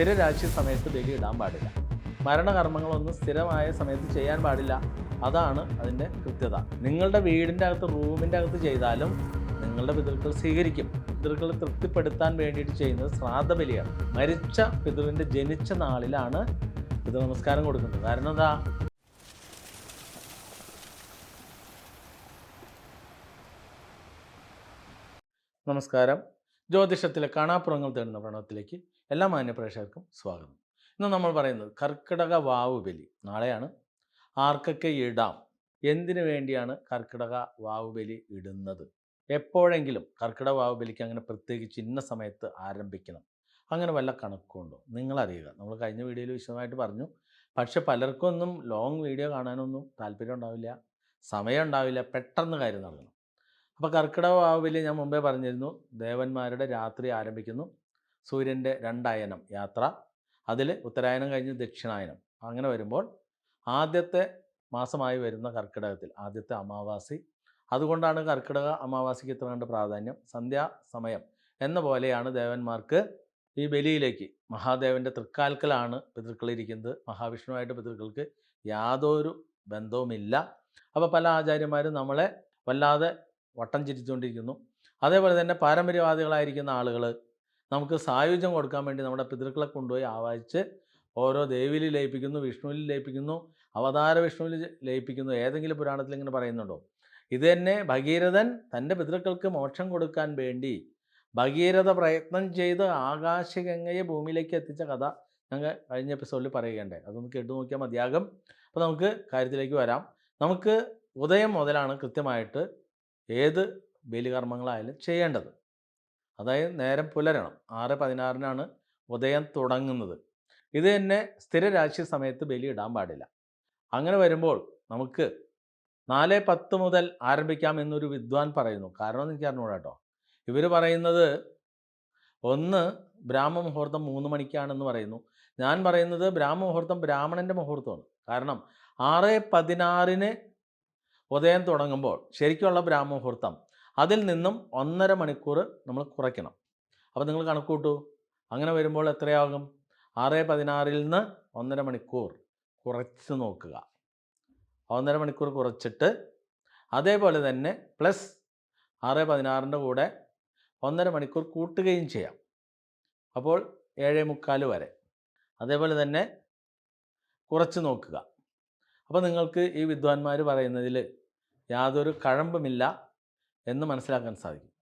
സ്ഥിരരാശി സമയത്ത് ബലി ഇടാൻ പാടില്ല. മരണകർമ്മങ്ങളൊന്നും സ്ഥിരമായ സമയത്ത് ചെയ്യാൻ പാടില്ല. അതാണ് അതിന്റെ കൃത്യത. നിങ്ങളുടെ വീടിന്റെ അകത്ത് റൂമിന്റെ അകത്ത് ചെയ്താലും നിങ്ങളുടെ പിതൃക്കൾ സ്വീകരിക്കും. പിതൃക്കളെ തൃപ്തിപ്പെടുത്താൻ വേണ്ടിയിട്ട് ചെയ്യുന്നത് ശ്രാദ്ധ ബലിയാണ്. മരിച്ച പിതൃവിന്റെ ജനിച്ച നാളിലാണ് പിതൃ നമസ്കാരം കൊടുക്കുന്നത്. കാരണം എന്താ? നമസ്കാരം. ജ്യോതിഷത്തിലെ കാണാപ്പുറങ്ങൾ തേടുന്ന പ്രണവത്തിലേക്ക് എല്ലാ മാന്യപ്രേക്ഷകർക്കും സ്വാഗതം. ഇന്ന് നമ്മൾ പറയുന്നത് കർക്കിടക വാവ് ബലി. നാളെയാണ് ആർക്കൊക്കെ ഇടാം? എന്തിനു വേണ്ടിയാണ് കർക്കിടക വാവ് ബലി ഇടുന്നത്? എപ്പോഴെങ്കിലും കർക്കിടക വാവ് ബലിക്ക് അങ്ങനെ പ്രത്യേകിച്ച് ഇന്ന സമയത്ത് ആരംഭിക്കണം? അങ്ങനെ വല്ല കണക്കുണ്ടോ? നിങ്ങളറിയുക. നമ്മൾ കഴിഞ്ഞ വീഡിയോയിൽ വിശദമായിട്ട് പറഞ്ഞു. പക്ഷെ പലർക്കൊന്നും ലോങ് വീഡിയോ കാണാനൊന്നും താല്പര്യം ഉണ്ടാവില്ല. സമയം ഉണ്ടാവില്ല. പെട്ടെന്ന് കാര്യം നടക്കണം അപ്പോൾ കർക്കിടക വാവിൽ ഞാൻ മുമ്പേ പറഞ്ഞിരുന്നു ദേവന്മാരുടെ രാത്രി ആരംഭിക്കുന്നു. സൂര്യന്റെ രണ്ടായനം യാത്ര അതിൽ ഉത്തരായനം കഴിഞ്ഞ് ദക്ഷിണായനം. അങ്ങനെ വരുമ്പോൾ ആദ്യത്തെ മാസമായി വരുന്ന കർക്കിടകത്തിൽ ആദ്യത്തെ അമാവാസി. അതുകൊണ്ടാണ് കർക്കിടക അമാവാസിക്ക് ഇത്ര കണ്ട് പ്രാധാന്യം. സന്ധ്യാ സമയം എന്ന പോലെയാണ് ദേവന്മാർക്ക് ഈ ബലിയിലേക്ക് മഹാദേവന്റെ തൃക്കാൽക്കലാണ് പിതൃക്കളിരിക്കുന്നത് മഹാവിഷ്ണുവായിട്ട് പിതൃക്കൾക്ക് യാതൊരു ബന്ധവുമില്ല. അപ്പോൾ പല ആചാര്യന്മാരും നമ്മളെ വല്ലാതെ വട്ടം ചിരിച്ചുകൊണ്ടിരിക്കുന്നു. അതേപോലെ തന്നെ പാരമ്പര്യവാദികളായിരിക്കുന്ന ആളുകൾ നമുക്ക് സായുജ്യം കൊടുക്കാൻ വേണ്ടി നമ്മുടെ പിതൃക്കളെ കൊണ്ടുപോയി ആവാഹിച്ച് ഓരോ ദേവിയിൽ ലയിപ്പിക്കുന്നു വിഷ്ണുവിൽ ലയിപ്പിക്കുന്നു അവതാര വിഷ്ണുവിൽ ലയിപ്പിക്കുന്നു. ഏതെങ്കിലും പുരാണത്തിൽ ഇങ്ങനെ പറയുന്നുണ്ടോ? ഇത് തന്നെ ഭഗീരഥൻ തന്റെ പിതൃക്കൾക്ക് മോക്ഷം കൊടുക്കാൻ വേണ്ടി ഭഗീരഥ പ്രയത്നം ചെയ്ത് ആകാശഗംഗയെ ഭൂമിയിലേക്ക് എത്തിച്ച കഥ ഞങ്ങൾ കഴിഞ്ഞ എപ്പിസോഡിൽ പറയുകയുണ്ടേ അതൊന്ന് കേട്ടു നോക്കിയാൽ മതിയാകും. അപ്പോൾ നമുക്ക് കാര്യത്തിലേക്ക് വരാം. നമുക്ക് ഉദയം മുതലാണ് കൃത്യമായിട്ട് ഏത് ബലികർമ്മങ്ങളായാലും ചെയ്യേണ്ടത്. അതായത് നേരം പുലരണം. ആറ് പതിനാറിനാണ് ഉദയം തുടങ്ങുന്നത്. ഇത് തന്നെ സ്ഥിരരാശി സമയത്ത് ബലി ഇടാൻ പാടില്ല. അങ്ങനെ വരുമ്പോൾ നമുക്ക് നാല് പത്ത് മുതൽ ആരംഭിക്കാം എന്നൊരു വിദ്വാൻ പറയുന്നു. കാരണം എനിക്ക് അറിഞ്ഞൂടാ കേട്ടോ ഇവർ പറയുന്നത് ഒന്ന് ബ്രാഹ്മ മുഹൂർത്തം മൂന്ന് മണിക്കാണെന്ന് പറയുന്നു. ഞാൻ പറയുന്നത് ബ്രാഹ്മ മുഹൂർത്തം ബ്രാഹ്മണന്റെ മുഹൂർത്തമാണ്. കാരണം ആറ് പതിനാറിന് ഉദയം തുടങ്ങുമ്പോൾ ശരിക്കുള്ള ബ്രാഹ്മുഹൂർത്തം അതിൽ നിന്നും ഒന്നര മണിക്കൂർ നമ്മൾ കുറയ്ക്കണം. അപ്പോൾ നിങ്ങൾ കണക്കൂട്ടൂ അങ്ങനെ വരുമ്പോൾ എത്രയാകും? ആറ് പതിനാറിൽ നിന്ന് ഒന്നര മണിക്കൂർ കുറച്ച് നോക്കുക. ഒന്നര മണിക്കൂർ കുറച്ചിട്ട് അതേപോലെ തന്നെ പ്ലസ് ആറ് പതിനാറിന്റെ കൂടെ ഒന്നര മണിക്കൂർ കൂട്ടുകയും ചെയ്യാം. അപ്പോൾ ഏഴേ മുക്കാൽ വരെ. അതേപോലെ തന്നെ കുറച്ച് നോക്കുക. അപ്പോൾ നിങ്ങൾക്ക് ഈ വിദ്വാൻമാർ പറയുന്നതിൽ യാതൊരു കഴമ്പുമില്ല എന്ന് മനസ്സിലാക്കാൻ സാധിക്കും.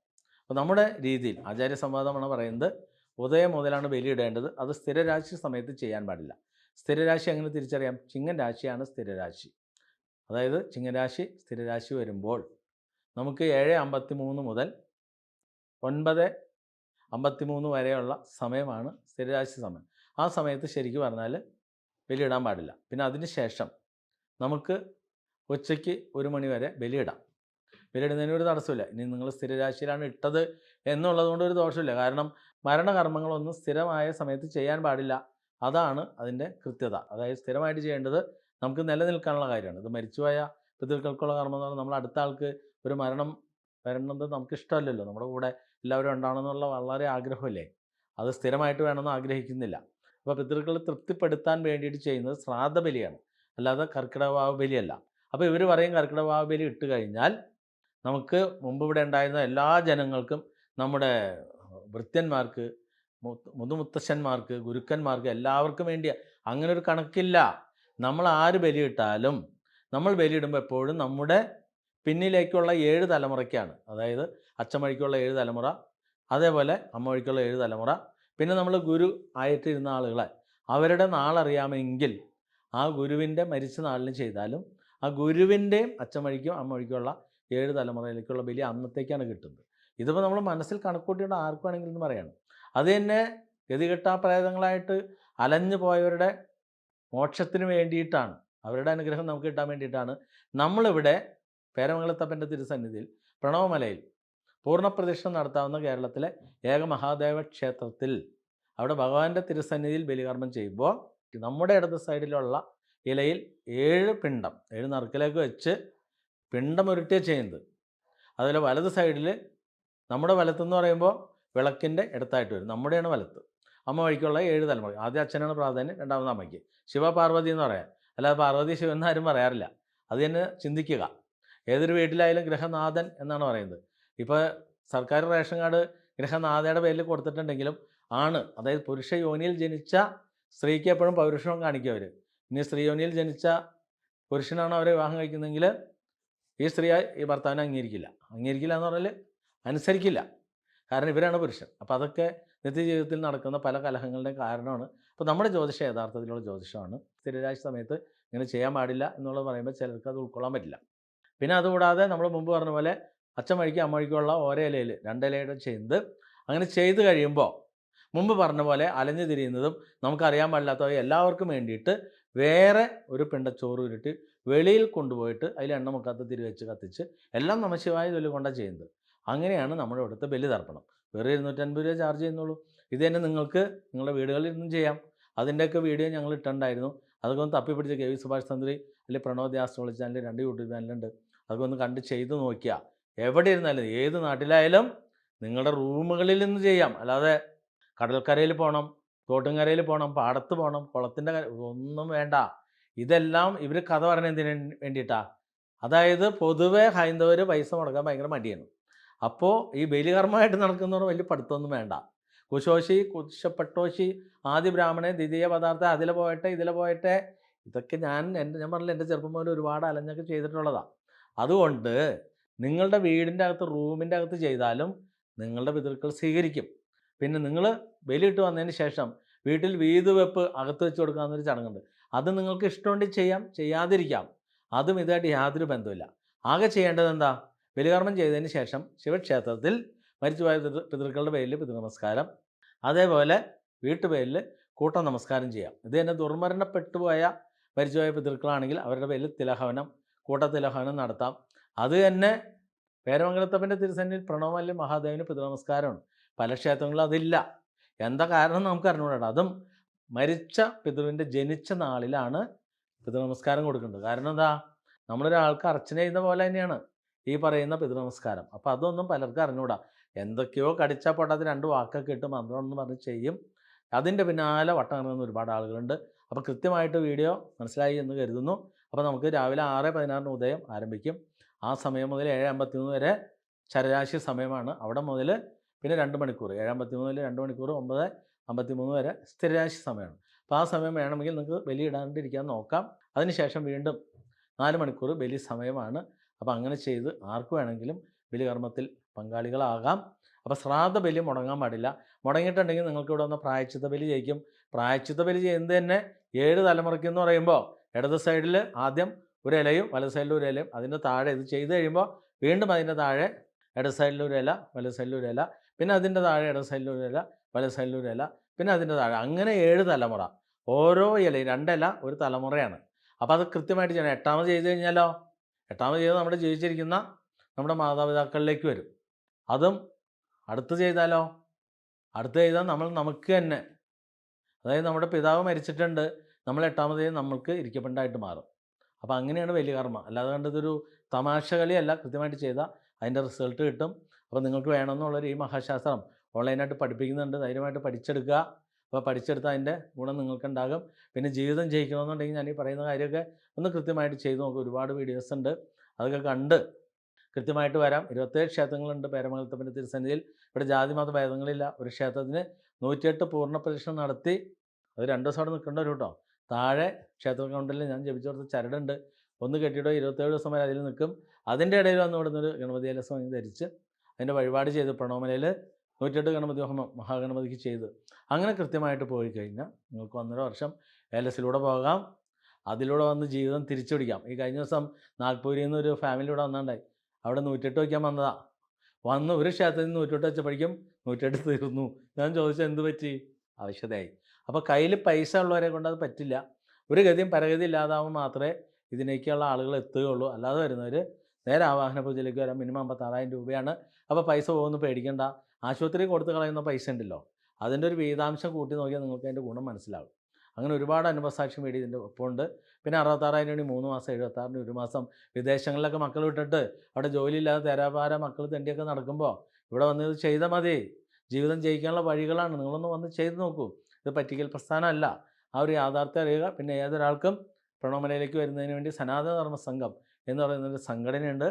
അപ്പോൾ നമ്മുടെ രീതിയിൽ ആചാര്യ സംവാദമാണ് പറയുന്നത് ഉദയം മുതലാണ് ബലിയിടേണ്ടത് അത് സ്ഥിരരാശി സമയത്ത് ചെയ്യാൻ പാടില്ല. സ്ഥിരരാശി എങ്ങനെ തിരിച്ചറിയാം? ചിങ്ങൻ രാശിയാണ് സ്ഥിരരാശി. അതായത് ചിങ്ങരാശി സ്ഥിരരാശി വരുമ്പോൾ നമുക്ക് ഏഴ് അമ്പത്തി മൂന്ന് മുതൽ ഒൻപത് അമ്പത്തി മൂന്ന് വരെയുള്ള സമയമാണ് സ്ഥിരരാശി സമയം. ആ സമയത്ത് ശരിക്കും പറഞ്ഞാൽ ബലിയിടാൻ പാടില്ല. പിന്നെ അതിന് ശേഷം നമുക്ക് ഉച്ചയ്ക്ക് ഒരു മണി വരെ ബലിയിടാം. ബലിയിടുന്നതിന് ഒരു തടസ്സമില്ല ഇനി നിങ്ങൾ സ്ഥിരരാശിയിലാണ് ഇട്ടത് എന്നുള്ളത് കൊണ്ട് ഒരു ദോഷമില്ല കാരണം മരണകർമ്മങ്ങളൊന്നും സ്ഥിരമായ സമയത്ത് ചെയ്യാൻ പാടില്ല. അതാണ് അതിന്റെ കൃത്യത. അതായത് സ്ഥിരമായിട്ട് ചെയ്യേണ്ടത് നമുക്ക് നിലനിൽക്കാനുള്ള കാര്യമാണ്. ഇത് മരിച്ചുപോയ പിതൃക്കൾക്കുള്ള കർമ്മം എന്ന് പറഞ്ഞാൽ നമ്മൾ അടുത്ത ആൾക്ക് ഒരു മരണം വരണമെന്ന് നമുക്ക് ഇഷ്ടമല്ലല്ലോ. നമ്മുടെ കൂടെ എല്ലാവരും ഉണ്ടാവണമെന്നുള്ള വളരെ ആഗ്രഹമല്ലേ? അത് സ്ഥിരമായിട്ട് വേണമെന്ന് ആഗ്രഹിക്കുന്നില്ല. അപ്പോൾ പിതൃക്കളെ തൃപ്തിപ്പെടുത്താൻ വേണ്ടിയിട്ട് ചെയ്യുന്നത് ശ്രാദ്ധ ബലിയാണ്. അല്ലാതെ കർക്കിടവാവ് ബലിയല്ല. അപ്പോൾ ഇവർ പറയും കർക്കിടവാവ് ബലി ഇട്ട് കഴിഞ്ഞാൽ നമുക്ക് മുമ്പ് ഇവിടെ ഉണ്ടായിരുന്ന എല്ലാ ജനങ്ങൾക്കും നമ്മുടെ വൃത്യന്മാർക്ക് മുത്ത് മുതുമുത്തശ്ശന്മാർക്ക് ഗുരുക്കന്മാർക്ക് എല്ലാവർക്കും വേണ്ടി അങ്ങനെ ഒരു കണക്കില്ല. നമ്മൾ ആര് ബലിയിട്ടാലും നമ്മൾ ബലിയിടുമ്പോൾ എപ്പോഴും നമ്മുടെ പിന്നിലേക്കുള്ള ഏഴ് തലമുറയ്ക്കാണ്. അതായത് അച്ഛൻ വഴിക്കുള്ള ഏഴ് തലമുറ അതേപോലെ അമ്മ വഴിക്കുള്ള ഏഴ് തലമുറ പിന്നെ നമ്മൾ ഗുരു ആയിട്ടിരുന്ന ആളുകളെ. അവരുടെ നാളറിയാമെങ്കിൽ ആ ഗുരുവിന്റെ മരിച്ച നാളിന് ചെയ്താലും ആ ഗുരുവിന്റെയും അച്ഛൻ വഴിക്കും അമ്മ വഴിക്കുള്ള ഏഴ് തലമുറയിലേക്കുള്ള ബലി അന്നത്തേക്കാണ് കിട്ടുന്നത്. ഇതിപ്പോൾ നമ്മൾ മനസ്സിൽ കണക്കൂട്ടിയുള്ള ആർക്ക് വേണമെങ്കിലും എന്ന് പറയണം അത് തന്നെ ഗതികെട്ടാ പ്രേതങ്ങളായിട്ട് അലഞ്ഞു പോയവരുടെ മോക്ഷത്തിന് വേണ്ടിയിട്ടാണ്. അവരുടെ അനുഗ്രഹം നമുക്ക് കിട്ടാൻ വേണ്ടിയിട്ടാണ് നമ്മളിവിടെ പേരമംഗലത്തപ്പന്റെ തിരുസന്നിധിയിൽ പ്രണവമലയിൽ പൂർണപ്രതിഷ്ഠ നടത്താവുന്ന കേരളത്തിലെ ഏക മഹാദേവ ക്ഷേത്രത്തിൽ അവിടെ ഭഗവാന്റെ തിരുസന്നിധിയിൽ ബലികർമ്മം ചെയ്യുമ്പോൾ നമ്മുടെ ഇടത് സൈഡിലുള്ള ഇലയിൽ ഏഴ് പിണ്ടം ഏഴ് നറുക്കിലേക്ക് വെച്ച് പിണ്ടം ഉരുട്ടിയ ചെയ്യുന്നത്. അതിൽ വലത് സൈഡിൽ നമ്മുടെ വലത്തെന്ന് പറയുമ്പോൾ വിളക്കിന്റെ ഇടത്തായിട്ട് വരും. നമ്മുടെയാണ് വലത്ത്. അമ്മ വഴിക്കുള്ള ഏഴ് തലമുറ. ആദ്യ അച്ഛനാണ് പ്രാധാന്യം രണ്ടാമത് അമ്മയ്ക്ക്. ശിവപാർവതി എന്ന് പറയാം. അല്ലാതെ പാർവതി ശിവ എന്ന് ആരും പറയാറില്ല. അത് തന്നെ ചിന്തിക്കുക. ഏതൊരു വീട്ടിലായാലും ഗൃഹനാഥൻ എന്നാണ് പറയുന്നത്. ഇപ്പോൾ സർക്കാർ റേഷൻ കാർഡ് ഗൃഹനാഥയുടെ പേരിൽ കൊടുത്തിട്ടുണ്ടെങ്കിലും ആണ്. അതായത് പുരുഷ യോനിയിൽ ജനിച്ച സ്ത്രീക്ക് എപ്പോഴും പൗരുഷം കാണിക്കും അവർ ഇനി സ്ത്രീ യോനിയിൽ ജനിച്ച പുരുഷനാണ് അവരെ വിവാഹം കഴിക്കുന്നതെങ്കിൽ ഈ സ്ത്രീ ഈ ഭർത്താവിനെ അംഗീകരിക്കില്ല. അംഗീകരിക്കില്ല എന്ന് പറഞ്ഞാൽ അനുസരിക്കില്ല. കാരണം ഇവരാണ് പുരുഷൻ. അപ്പോൾ അതൊക്കെ നിത്യജീവിതത്തിൽ നടക്കുന്ന പല കലഹങ്ങളുടെയും കാരണമാണ്. അപ്പോൾ നമ്മുടെ ജ്യോതിഷം യഥാർത്ഥത്തിലുള്ള ജ്യോതിഷമാണ്. സ്ഥിരരാശി സമയത്ത് ഇങ്ങനെ ചെയ്യാൻ പാടില്ല എന്നുള്ളത് പറയുമ്പോൾ ചിലർക്ക് അത് ഉൾക്കൊള്ളാൻ പറ്റില്ല. പിന്നെ അതുകൂടാതെ നമ്മൾ മുമ്പ് പറഞ്ഞ പോലെ അച്ഛൻ വഴിക്കും അമ്മ വഴിക്കുള്ള ഓരോ ഇലയിൽ രണ്ടിലയുടെ ചെയ്ത് അങ്ങനെ ചെയ്ത് കഴിയുമ്പോൾ മുമ്പ് പറഞ്ഞ പോലെ അലഞ്ഞു തിരിയുന്നതും നമുക്കറിയാൻ പാടില്ലാത്ത എല്ലാവർക്കും വേണ്ടിയിട്ട് വേറെ ഒരു പിണ്ട ചോറ് ഉരുട്ടി വെളിയിൽ കൊണ്ടുപോയിട്ട് അതിൽ എണ്ണ മുക്കാത്ത തിരി വെച്ച് കത്തിച്ച് എല്ലാം നമശിവായ തൊല്ലി കൊണ്ടാണ് ചെയ്യുന്നത്. അങ്ങനെയാണ് നമ്മുടെ ഇവിടുത്തെ ബലി തർപ്പണം വെറും ഇരുന്നൂറ്റൻപത് രൂപ ചാർജ് ചെയ്യുന്നുള്ളൂ. ഇത് തന്നെ നിങ്ങൾക്ക് നിങ്ങളുടെ വീടുകളിൽ നിന്നും ചെയ്യാം. അതിന്റെയൊക്കെ വീഡിയോ ഞങ്ങൾ ഇട്ടുണ്ടായിരുന്നു അതൊക്കെ ഒന്ന് തപ്പിപ്പിടിച്ച് കെ വി സുഭാഷ് തന്ത്രി അല്ലെങ്കിൽ പ്രണവ് ദ്യാസ്ട്രോളജി ചാനൽ രണ്ട് യൂട്യൂബ് ചാനലുണ്ട് അതൊക്കെ ഒന്ന് കണ്ട് ചെയ്ത് നോക്കിയ. എവിടെ ഇരുന്നാലും ഏത് നാട്ടിലായാലും നിങ്ങളുടെ റൂമുകളിൽ നിന്ന് ചെയ്യാം. അല്ലാതെ കടൽക്കരയിൽ പോകണം തോട്ടുംകരയിൽ പോകണം പാടത്ത് പോകണം കുളത്തിന്റെ ഒന്നും വേണ്ട. ഇതെല്ലാം ഇവർ കഥ പറയുന്നത് എന്തിനു വേണ്ടിയിട്ടാ? അതായത് പൊതുവെ ഹൈന്ദവർ പൈസ മുടക്കാൻ ഭയങ്കര മടിയാണ്. അപ്പോൾ ഈ ബലികർമ്മമായിട്ട് നടക്കുന്നവർ വലിയ പഠിത്തമൊന്നും വേണ്ട. കുശോശി കുശപ്പെട്ടോശി ആദ്യ ബ്രാഹ്മണൻ ദ്വിതീയ പദാർത്ഥം അതിലെ പോയട്ടെ ഇതിലെ പോയട്ടെ ഇതൊക്കെ ഞാൻ എന്റെ ഞാൻ പറഞ്ഞില്ല എന്റെ ചെറുപ്പം മുതൽ ഒരുപാട് അലഞ്ഞൊക്കെ ചെയ്തിട്ടുള്ളതാണ് അതുകൊണ്ട് നിങ്ങളുടെ വീടിന്റെ അകത്ത് റൂമിന്റെ അകത്ത് ചെയ്താലും നിങ്ങളുടെ പിതൃക്കൾ സ്വീകരിക്കും. പിന്നെ നിങ്ങൾ ബലിയിട്ട് വന്നതിന് ശേഷം വീട്ടിൽ വീത് വെപ്പ് അകത്ത് വെച്ച് കൊടുക്കാവുന്നൊരു ചടങ്ങുണ്ട്. അത് നിങ്ങൾക്ക് ഇഷ്ടമുണ്ടെങ്കിൽ ചെയ്യാം ചെയ്യാതിരിക്കാം. അതും ഇതായിട്ട് യാതൊരു ബന്ധമില്ല ആകെ ചെയ്യേണ്ടത് എന്താ? ബലികർമ്മം ചെയ്തതിന് ശേഷം ശിവക്ഷേത്രത്തിൽ മരിച്ചുപോയ പിതൃ പിതൃക്കളുടെ പേരിൽ പിതൃനമസ്കാരം. അതേപോലെ വീട്ടുപേരിൽ കൂട്ട നമസ്കാരം ചെയ്യാം. ഇത് തന്നെ ദുർമരണപ്പെട്ടു പോയ മരിച്ചുപോയ പിതൃക്കളാണെങ്കിൽ അവരുടെ പേരിൽ തിലഹവനം കൂട്ട തിലഹവനം നടത്താം. അത് തന്നെ പേരമംഗലത്തപ്പന്റെ തിരുസന്നിൽ പ്രണവമല്ലി മഹാദേവന് പിതൃനമസ്കാരമാണ്. പല ക്ഷേത്രങ്ങളിലും അതില്ല. എന്താ കാരണം നമുക്ക് അറിഞ്ഞുകൂടാ അതും മരിച്ച പിതൃവിന്റെ ജനിച്ച നാളിലാണ് പിതൃനമസ്കാരം കൊടുക്കുന്നത്. കാരണം എന്താ? നമ്മളൊരാൾക്ക് അർച്ചന ചെയ്യുന്ന പോലെ തന്നെയാണ് ഈ പറയുന്ന പിതൃനമസ്കാരം അപ്പോൾ അതൊന്നും പലർക്കും അറിഞ്ഞുകൂടാ. എന്തൊക്കെയോ കടിച്ചാൽ പൊട്ടാത്ത രണ്ട് വാക്കൊക്കെ ഇട്ട് മന്ത്രം എന്ന് പറഞ്ഞ് ചെയ്യും. അതിന്റെ പിന്നാലെ വട്ടം ഇറങ്ങുന്ന ഒരുപാട് ആളുകളുണ്ട്. അപ്പോൾ കൃത്യമായിട്ട് വീഡിയോ മനസ്സിലായി എന്ന് കരുതുന്നു. അപ്പോൾ നമുക്ക് രാവിലെ ആറ് പതിനാറിന് ഉദയം ആരംഭിക്കും. ആ സമയം മുതൽ ഏഴ് അമ്പത്തി മൂന്ന് വരെ ചരരാശി സമയമാണ്. അവിടെ മുതൽ പിന്നെ രണ്ട് മണിക്കൂർ ഏഴാമ്പത്തി മൂന്ന് മുതൽ രണ്ട് മണിക്കൂർ ഒമ്പത് അമ്പത്തി മൂന്ന് വരെ സ്ഥിരരാശി സമയമാണ്. അപ്പോൾ ആ സമയം വേണമെങ്കിൽ നിങ്ങൾക്ക് ബലി ഇടാണ്ടിരിക്കാൻ നോക്കാം അതിനുശേഷം വീണ്ടും നാല് മണിക്കൂർ ബലി സമയമാണ്. അപ്പോൾ അങ്ങനെ ചെയ്ത് ആർക്ക് വേണമെങ്കിലും ബലികർമ്മത്തിൽ പങ്കാളികളാകാം. അപ്പോൾ ശ്രാദ്ധ ബലി മുടങ്ങാൻ പാടില്ല. മുടങ്ങിയിട്ടുണ്ടെങ്കിൽ നിങ്ങൾക്ക് ഇവിടെ വന്ന പ്രായച്ചിത്ത ബലി ചെയ്യിക്കും പ്രായച്ചിത്ത ബലി ചെയ്യുന്നത് തന്നെ ഏഴ് തലമുറയ്ക്ക് എന്ന് പറയുമ്പോൾ ഇടത് സൈഡിൽ ആദ്യം ഒരു ഇലയും വലത് സൈഡിൽ ഒരു ഇലയും അതിന്റെ താഴെ ഇത് ചെയ്ത് കഴിയുമ്പോൾ വീണ്ടും അതിന്റെ താഴെ ഇടത് സൈഡിൽ ഒരു ഇല വലത് സൈഡിൽ ഒരു ഇല പിന്നെ അതിന്റെ താഴെ ഇട സൈഡിലൊരു ഇല പല സൈഡിലൊരു ഇല പിന്നെ അതിന്റെ താഴെ അങ്ങനെ ഏഴ് തലമുറ. ഓരോ ഇല രണ്ടില ഒരു തലമുറയാണ്. അപ്പോൾ അത് കൃത്യമായിട്ട് ചെയ്യണം. എട്ടാമത് ചെയ്ത് കഴിഞ്ഞാലോ? എട്ടാമത് ചെയ്ത് നമ്മുടെ ജീവിച്ചിരിക്കുന്ന നമ്മുടെ മാതാപിതാക്കളിലേക്ക് വരും. അതും അടുത്ത് ചെയ്താലോ? അടുത്ത് ചെയ്താൽ നമ്മൾ നമുക്ക് തന്നെ. അതായത് നമ്മുടെ പിതാവ് മരിച്ചിട്ടുണ്ട്. നമ്മൾ എട്ടാമത് ചെയ്ത് നമ്മൾക്ക് ഇരിക്കപ്പെട്ടായിട്ട് മാറും. അപ്പോൾ അങ്ങനെയാണ് വലിയ കർമ്മ. അല്ലാതെ കണ്ടതൊരു തമാശ കളിയല്ല കൃത്യമായിട്ട് ചെയ്താൽ അതിന്റെ റിസൾട്ട് കിട്ടും. അപ്പോൾ നിങ്ങൾക്ക് വേണമെന്നുള്ളൊരു ഈ മഹാശാസ്ത്രം ഓൺലൈനായിട്ട് പഠിപ്പിക്കുന്നുണ്ട്. ധൈര്യമായിട്ട് പഠിച്ചെടുക്കുക. അപ്പോൾ പഠിച്ചെടുത്താൽ അതിന്റെ ഗുണം നിങ്ങൾക്കുണ്ടാകും. പിന്നെ ജീവിതം ജയിക്കണമെന്നുണ്ടെങ്കിൽ ഞാൻ ഈ പറയുന്ന കാര്യമൊക്കെ ഒന്ന് കൃത്യമായിട്ട് ചെയ്തു നോക്കുക ഒരുപാട് വീഡിയോസ് ഉണ്ട്. അതൊക്കെ കണ്ട് കൃത്യമായിട്ട് വരാം. ഇരുപത്തേഴ് ക്ഷേത്രങ്ങളുണ്ട് പേരമംഗലത്തപ്പന്റെ തിരുസന്നിധിയിൽ. ഇവിടെ ജാതി മത ഭേദങ്ങളില്ല. ഒരു ക്ഷേത്രത്തിന് നൂറ്റിയെട്ട് പൂർണ പ്രദക്ഷിണം നടത്തി. അത് രണ്ട് ദിവസം അവിടെ നിൽക്കേണ്ട ഒരു കേട്ടോ. താഴെ ക്ഷേത്ര കൗണ്ടറിൽ ഞാൻ ജപിച്ചു കൊടുത്ത ചരടുണ്ട്. ഒന്ന് കെട്ടിയിട്ടോ ഇരുപത്തേഴ് ദിവസം വരെ അതിൽ നിൽക്കും. അതിന്റെ ഇടയിൽ വന്ന് ഇവിടെ നിന്നൊരു ഗണപതി അലസം ധരിച്ച് അതിന്റെ വഴിപാട് ചെയ്ത് പ്രണോമലയിൽ നൂറ്റെട്ട് ഗണപതി ഹോമം മഹാഗണപതിക്ക് ചെയ്ത്. അങ്ങനെ കൃത്യമായിട്ട് പോയി കഴിഞ്ഞാൽ നിങ്ങൾക്ക് ഒന്നര വർഷം ഏലസിലൂടെ പോകാം. അതിലൂടെ വന്ന് ജീവിതം തിരിച്ചുപിടിക്കാം. ഈ കഴിഞ്ഞ ദിവസം നാഗ്പൂരിൽ നിന്ന് ഒരു ഫാമിലി ഇവിടെ വന്നിട്ടുണ്ടായി. അവിടെ നൂറ്റെട്ട് വയ്ക്കാൻ വന്നതാ. വന്ന് ഒരു ക്ഷേത്രത്തിൽ നിന്ന് നൂറ്റെട്ട് വെച്ചപ്പോഴേക്കും നൂറ്റെട്ട് തീർന്നു. ഞാൻ ചോദിച്ചത് എന്ത് പറ്റി? ആവശ്യതയായി അപ്പോൾ കയ്യിൽ പൈസ ഉള്ളവരെ കൊണ്ട് അത് പറ്റില്ല. ഒരു ഗതിയും പരഗതി ഇല്ലാതാവുമ്പോൾ മാത്രമേ ഇതിനേക്കുള്ള ആളുകൾ എത്തുകയുള്ളൂ. അല്ലാതെ വരുന്നവർ നേരെ ആവാഹന പൂജയിലേക്ക് വരാം. മിനിമം അമ്പത്താറായിരം രൂപയാണ് അപ്പോൾ പൈസ പോകുമെന്ന് പേടിക്കേണ്ട. ആശുപത്രി കൊടുത്ത് കളയുന്ന പൈസ ഉണ്ടല്ലോ. അതിന്റെ ഒരു വീതാംശം കൂട്ടി നോക്കിയാൽ നിങ്ങൾക്ക് അതിന്റെ ഗുണം മനസ്സിലാവും. അങ്ങനെ ഒരുപാട് അനുഭവസാക്ഷ്യം വേണ്ടി ഇതിന്റെ ഒപ്പമുണ്ട് പിന്നെ അറുപത്താറായിരം രൂപ മൂന്ന് മാസം എഴുപത്താറിന് ഒരു മാസം വിദേശങ്ങളിലൊക്കെ മക്കൾ വിട്ടിട്ട് അവിടെ ജോലിയില്ലാതെ തേരാപാര മക്കൾ തെണ്ടിയൊക്കെ നടക്കുമ്പോൾ ഇവിടെ വന്നത് ചെയ്താൽ മതി. ജീവിതം ജയിക്കാനുള്ള വഴികളാണ്. നിങ്ങളൊന്ന് വന്ന് ചെയ്ത് നോക്കൂ. ഇത് പറ്റിക്കൽ പ്രസ്ഥാനമല്ല. ആ ഒരു യാഥാർത്ഥ്യം അറിയുക. പിന്നെ ഏതൊരാൾക്കും പ്രണോമലയിലേക്ക് വരുന്നതിന് വേണ്ടി സനാതന ധർമ്മ സംഘം എന്ന് പറയുന്നൊരു സംഘടനയുണ്ട്.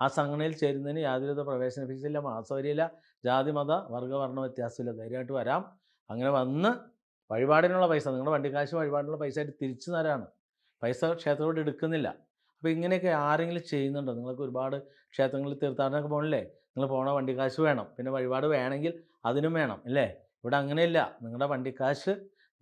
ആ സംഘടനയിൽ ചേരുന്നതിന് യാതൊരുവിധ പ്രവേശന ഫീസില്ല മാസവരിയില്ല ജാതി മത വർഗ വ്യത്യാസമില്ല. ധൈര്യമായിട്ട് വരാം. അങ്ങനെ വന്ന് വഴിപാടിനുള്ള പൈസ നിങ്ങളുടെ വണ്ടിക്കാശ് വഴിപാടിനുള്ള പൈസ ആയിട്ട് തിരിച്ചു തരാണ്. പൈസ ക്ഷേത്രത്തോട് എടുക്കുന്നില്ല. അപ്പോൾ ഇങ്ങനെയൊക്കെ ആരെങ്കിലും ചെയ്യുന്നുണ്ടോ? നിങ്ങൾക്ക് ഒരുപാട് ക്ഷേത്രങ്ങളിൽ തീർത്ഥാടനമൊക്കെ പോകണില്ലേ നിങ്ങൾ പോണ വണ്ടിക്കാശ് വേണം. പിന്നെ വഴിപാട് വേണമെങ്കിൽ അതിനും വേണം അല്ലേ ഇവിടെ അങ്ങനെയില്ല. നിങ്ങളുടെ വണ്ടിക്കാശ്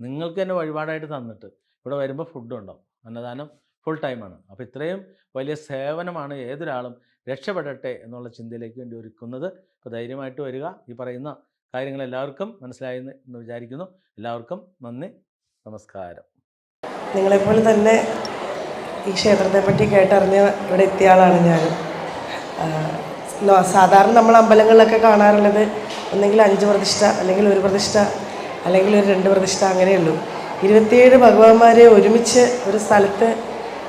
നിങ്ങൾക്ക് തന്നെ വഴിപാടായിട്ട് തന്നിട്ട് ഇവിടെ വരുമ്പോൾ ഫുഡ് ഉണ്ടാവും അന്നദാനം ഫുൾ ടൈമാണ് അപ്പോൾ ഇത്രയും വലിയ സേവനമാണ് ഏതൊരാളും രക്ഷപ്പെടട്ടെ എന്നുള്ള ചിന്തയിലേക്ക് വേണ്ടി ഒരുക്കുന്നത്. അപ്പോൾ ധൈര്യമായിട്ട് വരിക. ഈ പറയുന്ന കാര്യങ്ങൾ എല്ലാവർക്കും മനസ്സിലായി എന്ന് വിചാരിക്കുന്നു. എല്ലാവർക്കും നന്ദി. നമസ്കാരം. നിങ്ങളെപ്പോലെ തന്നെ ഈ ക്ഷേത്രത്തെ പറ്റി കേട്ടറിഞ്ഞ് ഇവിടെ എത്തിയ ആളാണ് ഞാൻ. സാധാരണ നമ്മൾ അമ്പലങ്ങളിലൊക്കെ കാണാറുള്ളത് ഒന്നെങ്കിൽ അഞ്ച് പ്രതിഷ്ഠ അല്ലെങ്കിൽ ഒരു പ്രതിഷ്ഠ അല്ലെങ്കിൽ ഒരു രണ്ട് പ്രതിഷ്ഠ അങ്ങനെയുള്ളൂ. ഇരുപത്തിയേഴ് ഭഗവാന്മാരെ ഒരുമിച്ച് ഒരു സ്ഥലത്ത്